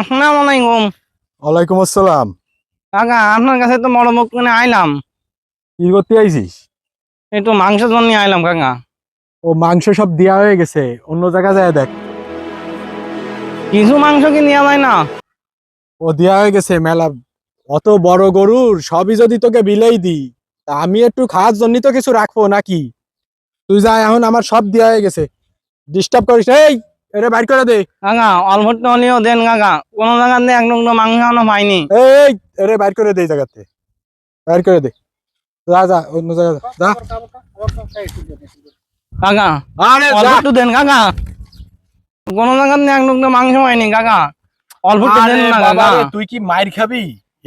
আসসালামু আলাইকুম ওয়ালাইকুম আসসালাম। কাকা আপনার কাছে তো বড় মুখ কিনে আইলাম। কি করতে আইছিস? জন্য আইলাম কাকা। ও মাংস সব দেয়া হয়ে গেছে। অন্য জায়গা যায় দেখ। কিছু মাংস কি নেওয়া যায় না? ও দেয়া হয়ে গেছে মেলা। অত বড় গরুর সবই যদি তোকে বিলেই দি তা আমি একটু খাওয়ার জন্য তো কিছু রাখব নাকি? তুই যা এখন আমার সব দেয়া হয়ে গেছে। ডিস্টার্ব করিস এই! এটা বাইর করে দে। হলেও দেন কাকা। কোনো জায়গাতে এক টুকরো মাংস এখনও পাইনি এই এটা বাইর করে দে জায়গাতে। বাইর করে দে। যা যা অন্য জায়গা যা। আরে দেন কোনো জায়গাতে এক টুকরো মাংস পাইনি কাকা। অল্প দেন না তুই কি মাইর খাবি?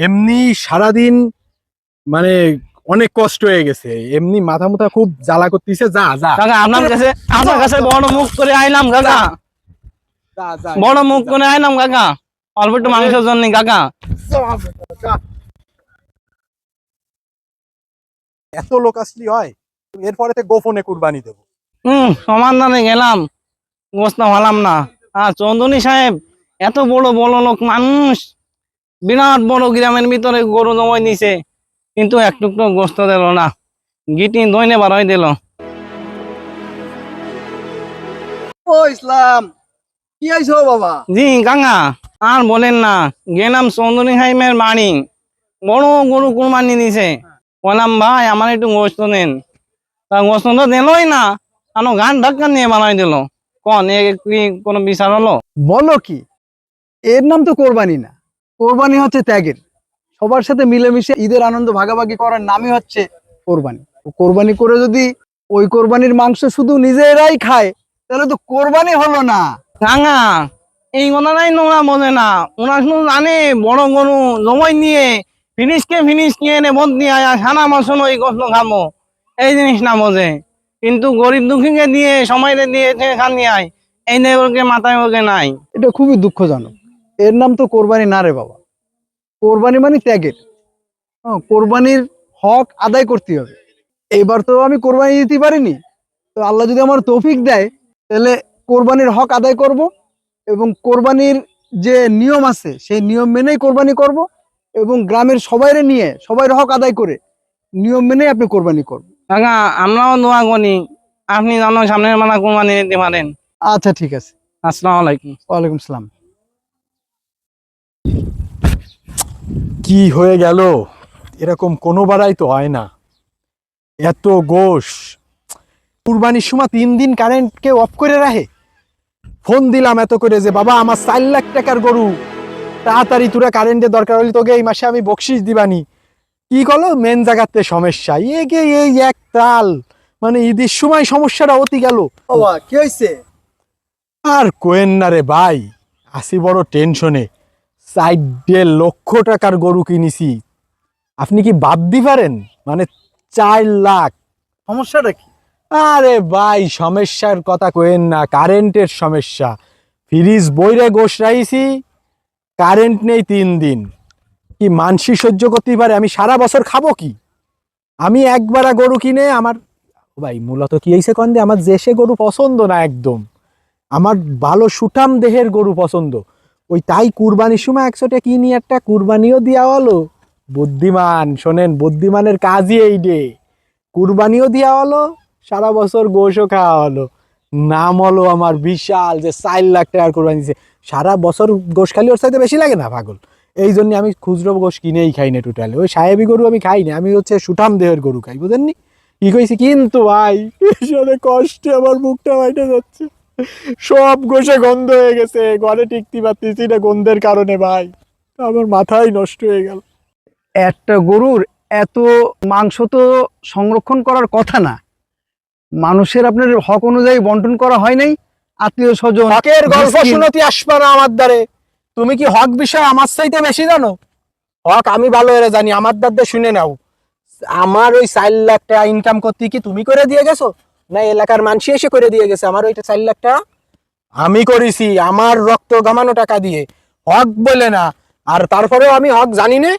এমনি সারাদিন মানে অনেক কষ্ট হয়ে গেছে। এমনি মাথা মুথা খুব জ্বালা করতেছে। যা যা। আপনার কাছে আপনার কাছে বড় মুখ করে আইলাম যা। বড় মুখ করে আইলাম কাকা। অল্প একটু মাংসের জন্য কাকা। এত লোক আসলি হয় এরপরে গোপনে কুরবানি দেবো। হুম সমাধানে গেলাম। গোস্ত হলাম না। আর চৌধুরী সাহেব এত বড় বড় লোক মানুষ। বিরাট বড় গ্রামের ভিতরে গরু জমাই নিছে কিন্তু একটু তো গোস্ত দিল না। গিটি দইনে বারোই দিল। ও ইসলাম। কি আইছো বাবা? জি আর বলেন না গেলাম চৌধুরী সাহেবের বাড়ি বড় গরু কুরবানি দিছে। বললাম ভাই আমার একটু গোস্ত দেন। তা গোস্ত তো দিলই না। গান ধাক্কা নিয়ে বানাই দিল। কন এ কি কোনো বিচার হলো? বলো কি? এর নাম তো কোরবানি না। কোরবানি হচ্ছে ত্যাগের। সবার সাথে মিলেমিশে ঈদের আনন্দ ভাগাভাগি করার নামই হচ্ছে কোরবানি। কোরবানি করে যদি ওই কোরবানির মাংস শুধু নিজেরাই খায় তাহলে তো কোরবানি হলো না। রাঙা। এই কথাটাই নোংরা বোঝে না। ওরা শুধু জানে বড় গরু জমাই নিয়ে ফিনিশকে ফিনিশ নিয়ে এনে বদ দিয়ে আয়া সানা মাসন ওই গোস্ত খাব এই জিনিস না বোঝে। কিন্তু গরিব দুঃখীকে দিয়ে সময়টা দিয়ে খান নিয়ে আয়। এই নেই ওকে মাথায় ওকে নাই। এটা খুবই দুঃখজনক। এর নাম তো কোরবানি না রে বাবা। কোরবানি মানে ত্যাগের। হ্যাঁ, কোরবানির হক আদায় করতে হবে। এইবার তো আমি কোরবানি দিতে পারিনি। তো আল্লাহ যদি আমার তৌফিক দেয় তাহলে কোরবানির হক আদায় করব এবং কোরবানির যে নিয়ম আছে সেই নিয়ম মেনেই কোরবানি করব এবং গ্রামের সবাইরে নিয়ে সবাই হক আদায় করে নিয়ম মেনেই আপনি কোরবানি করবেন। কাকা আমরাও দোয়া করি আপনি জানো সামনের মালা কোরবানি নিতে পারেন। আচ্ছা ঠিক আছে। আসসালামু আলাইকুম। ওয়ালাইকুম সালাম। কি হয়ে গেল? এরকম কোনো বারাই তো হয় না। এত গোশ। কুরবানির সময় তিন দিন কারেন্টকে অফ করে রাখে? ফোন দিলাম এত করে যে বাবা আমার চার লাখ টাকার গরু। তাড়াতাড়ি তোরা কারেন্টের দরকার হলে তোকে এই মাসে আমি বকশিস দিবানি। কি করল? মেন জায়গাতে সমস্যা। এ গে এই এক তাল। মানে ঈদের সময় সমস্যাটা অতি গেল। বাবা কি হয়েছে আর কোয়েন না রে ভাই আসি বড় টেনশনে। সাইড দেড় লক্ষ টাকার গরু কিনেছি। আপনি কি বাদ দি পারেন মানে চার লাখ। সমস্যাটা কি? আরে ভাই, সমস্যার কথা কোয়েন না, কারেন্টের সমস্যা। ফ্রিজ বইরে গোস রাইছি, কারেন্ট নেই তিন দিন। কি মানসি সহ্য করতে পারে? আমি সারা বছর খাব কি? আমি একবার গরু কিনে আমার ভাই, মূলত কি হয়েছে কন্দে আমার দেশে গরু পছন্দ না একদম। আমার ভালো সুঠাম দেহের গরু পছন্দ। ওই তাই কুরবানির সময় একশোটা কিনি একটা কুরবানিও দেওয়া হলো বুদ্ধিমান, শোনেন, বুদ্ধিমানের কাজই এই ডে কুরবানিও দেওয়া হলো সারা বছর গোশও খাওয়া হলো। নাম হলো আমার বিশাল যে চার লাখ টাকার কোরবানি দিছে। সারা বছর গোশ খালি ওর সাথে বেশি লাগে না, পাগল? এই জন্য আমি খুচরো গোশ কিনেই খাই না টোটালি ওই সাহেবি গরু আমি খাই না, আমি হচ্ছে সুঠাম দেহের গরু খাই, বুঝেননি? কি কইছি? কিন্তু ভাই, ভীষণে কষ্টে আমার মুখটা বাইটে যাচ্ছে। সব গোশে গন্ধ হয়ে গেছে, ঘরে টিকতে পারতেছি না গন্ধের কারণে ভাই। আমার মাথাই নষ্ট হয়ে গেল। একটা গরুর এত মাংস তো সংরক্ষণ করার কথা না। মানুষের আপনার হক অনুযায়ী বন্টন করা হয় নাই। আত্মীয় স্বজন হকের গল্প। শুনতে আসবা না আমার দ্বারে। তুমি কি হক বিষয় আমার চাইতে বেশি জানো? হক আমি ভালো করে জানি আমার দ্বারে শুনে নাও। আমার ওই চার লাখ টাকা ইনকাম করতে কি তুমি করে দিয়ে গেছো? না এলাকার মানুষ এসে করে দিয়ে গেছে আমার ওইটা চার লাখ টাকা আমি করেছি আমার রক্ত গামানো টাকা দিয়ে। হক বলে না আর তারপরেও আমি হক জানি না।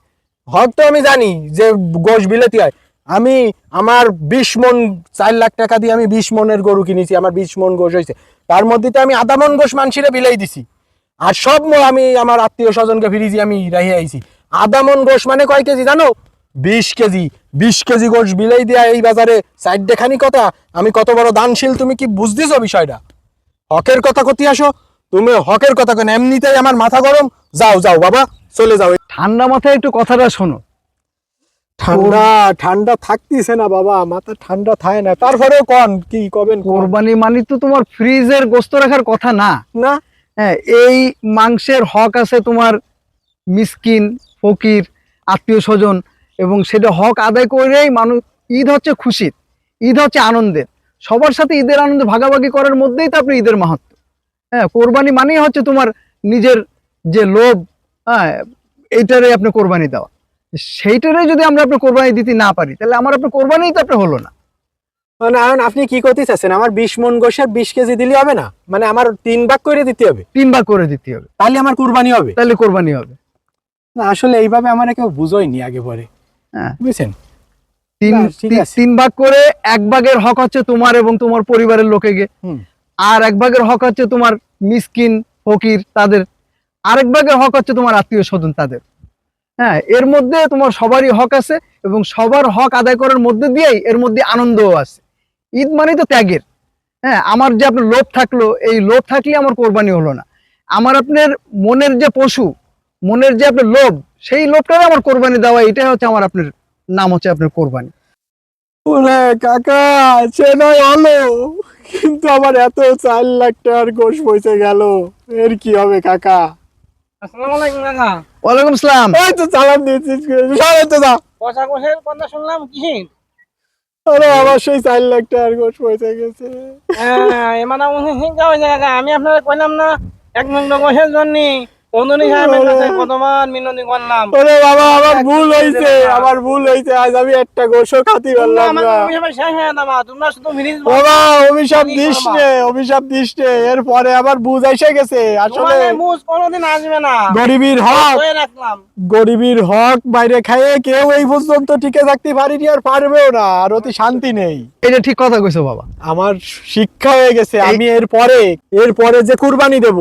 হক তো আমি জানি যে গোশ বিলেতি হয়। আমি আমার বিশ মন, চার লাখ টাকা দিয়ে আমি বিশ মনের গরু কিনেছি, আমার বিশ মন গোশ হয়েছে। তার মধ্যে তো আমি আধা মন গোশ মানসিরে বিলাই দিছি। আর সব আমি আমার আত্মীয় স্বজনকে ফিরিজি আমি রাহি আইছি। আধা মন গোশ মানে কয় কেজি জানো? বিশ কেজি। বিশ কেজি গোশ বিলাই দিয়া এই বাজারে সাইড দেখানি কথা। আমি কত বড় দানশীল, তুমি কি বুঝতেছ বিষয়টা? হকের কথা কতি আসো। তুমি হকের কথা কেন? এমনিতেই আমার মাথা গরম। যাও যাও বাবা, চলে যাও। ঠান্ডা মাথায় একটু কথাটা শোনো। ঠান্ডা। ঠান্ডা থাকতিছে না বাবা মাথা ঠান্ডা থাকে না। তারপরেও কন কি কবেন কোরবানি মানে তো তোমার ফ্রিজের গোস্ত রাখার কথা না। না? হ্যাঁ এই মাংসের হক আছে তোমার মিসকিন ফকির আত্মীয় স্বজন এবং সেটা হক আদায় করেই মানুষ ঈদ হচ্ছে খুশির ঈদ হচ্ছে আনন্দের। সবার সাথে ঈদের আনন্দ ভাগাভাগি করার মধ্যেই তো আপনি ঈদের মাহাত্ম। হ্যাঁ কোরবানি মানেই হচ্ছে তোমার নিজের যে লোভ হ্যাঁ এইটারে আপনি কোরবানি দেওয়া। সেইটারে যদি আমরা আপনার কোরবানি দিতে না পারি তাহলে আমার আপনার কোরবানিই তো আপনার হলো না। মানে এখন আপনি কি করতে চাচ্ছেন? আমার বিশ মন গোশের বিশ কেজি দিলে হবে না? মানে আমার তিন ভাগ করে দিতে হবে? তিন ভাগ করে দিতে হবে। তাহলে আমার কোরবানি হবে? তাহলে কোরবানি হবে। না আসলে এইভাবে আমার কেউ বুঝোয়নি আগে পরে। হ্যাঁ। বুঝছেন? তিন তিন- ভাগ করে এক ভাগের হক হচ্ছে তোমার এবং তোমার পরিবারের লোকেকে হুম। আর এক ভাগের হক হচ্ছে তোমার মিসকিন ফকির তাদের। আরেক ভাগের হক হচ্ছে তোমার আত্মীয় স্বজন তাদের। হ্যাঁ এর মধ্যে তোমার সবারই হক আছে এবং সবার হক আদায় করার মধ্যে দিয়েই এর মধ্যে আনন্দও আছে। ঈদ মানে তো ত্যাগের। হ্যাঁ আমার যে আপনার লোভ থাকল এই লোভ থাকলে আমার কোরবানি হলো না। আমার আপনার মনের যে পশু মনের যে আপনার লোভ সেই লোভটারে আমার কোরবানি দেওয়া এটাই হচ্ছে আমার আপনার নাম হচ্ছে আপনার কোরবানি। ওরে কাকা সে নয় হলো। কিন্তু আমার এত চার লাখ টাকার গোশ পয়সে গেল। এর কি হবে কাকা? আসসালামু আলাইকুম কাকা। ওয়ালাইকুম আসসালাম। ওই তো সালাম দিয়েছিস সালাম তো দা পয়সা কোষের কথা শুনলাম কি আরে আমার সেই চার লাখ টাকার গোশ পয়সা গেছে। হ্যাঁ এমানা মনে কাকা আমি আপনারা কইলাম না এক মিনিট কোষের জন্য। বন্ধুনি সাহেবের কাছে কতবার মিনতি করলাম। ওরে বাবা আমার ভুল হয়েছে আমার ভুল হয়েছে আজ আমি একটা গোশও খাতি পারলাম না অভিশাপে শেষ হয়ে যাবা তোমরা শুধু ফ্রিজ বাবা অভিশাপ দিস নে অভিশাপ দিস নে এরপরে আবার বুঝ এসে গেছে আসলে কোনোদিন আসবে না। গরিবীর হক। গরিবীর হক বাইরে খাইয়ে কেউ এই পর্যন্ত টিকে থাকতে পারিনি আর পারবেও না আর অতি শান্তি নেই। এটা ঠিক কথা কইছো বাবা। আমার শিক্ষা হয়ে গেছে আমি এরপরে এরপরে যে কুরবানি দেব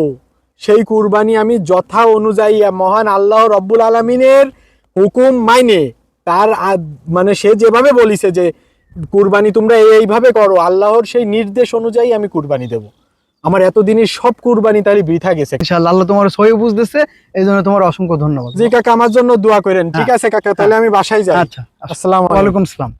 সেই কুরবানি আমি যথা অনুযায়ী মহান আল্লাহ রব্বুল আলমিনের হুকুম মাইনে। তার মানে সে যেভাবে বলিছে যে কুরবানি তোমরা এই- এইভাবে করো আল্লাহর সেই নির্দেশ অনুযায়ী আমি কুরবানি দেব। আমার এতদিনের সব কুরবানি তারই বৃথা গেছে। ইনশাআল্লাহ আল্লাহ তোমার সহি বুঝতেছে এই জন্য তোমার অসংখ্য ধন্যবাদ। জি কাকা আমার জন্য দোয়া করেন। ঠিক আছে কাকা তাহলে আমি বাসায় যাই। আচ্ছা। আসসালামু আলাইকুম। আসসালাম।